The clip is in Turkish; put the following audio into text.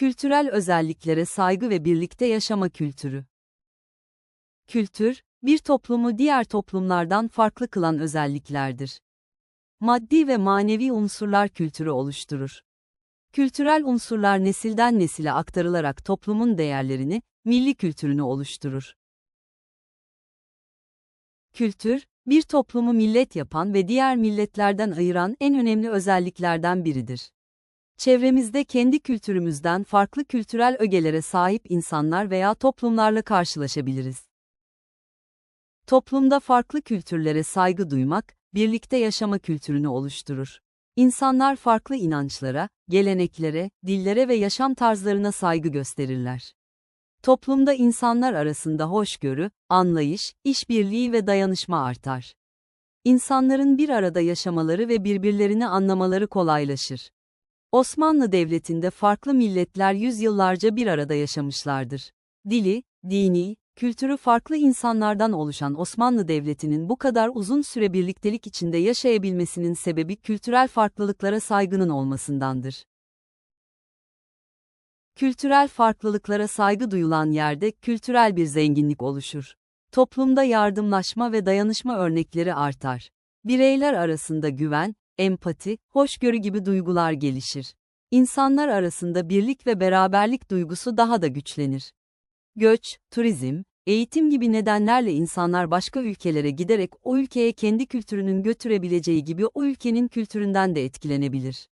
Kültürel özelliklere saygı ve birlikte yaşama kültürü. Kültür, bir toplumu diğer toplumlardan farklı kılan özelliklerdir. Maddi ve manevi unsurlar kültürü oluşturur. Kültürel unsurlar nesilden nesile aktarılarak toplumun değerlerini, milli kültürünü oluşturur. Kültür, bir toplumu millet yapan ve diğer milletlerden ayıran en önemli özelliklerden biridir. Çevremizde kendi kültürümüzden farklı kültürel ögelere sahip insanlar veya toplumlarla karşılaşabiliriz. Toplumda farklı kültürlere saygı duymak, birlikte yaşama kültürünü oluşturur. İnsanlar farklı inançlara, geleneklere, dillere ve yaşam tarzlarına saygı gösterirler. Toplumda insanlar arasında hoşgörü, anlayış, işbirliği ve dayanışma artar. İnsanların bir arada yaşamaları ve birbirlerini anlamaları kolaylaşır. Osmanlı Devleti'nde farklı milletler yüzyıllarca bir arada yaşamışlardır. Dili, dini, kültürü farklı insanlardan oluşan Osmanlı Devleti'nin bu kadar uzun süre birliktelik içinde yaşayabilmesinin sebebi kültürel farklılıklara saygının olmasındandır. Kültürel farklılıklara saygı duyulan yerde kültürel bir zenginlik oluşur. Toplumda yardımlaşma ve dayanışma örnekleri artar. Bireyler arasında güven, empati, hoşgörü gibi duygular gelişir. İnsanlar arasında birlik ve beraberlik duygusu daha da güçlenir. Göç, turizm, eğitim gibi nedenlerle insanlar başka ülkelere giderek o ülkeye kendi kültürünün götürebileceği gibi o ülkenin kültüründen de etkilenebilir.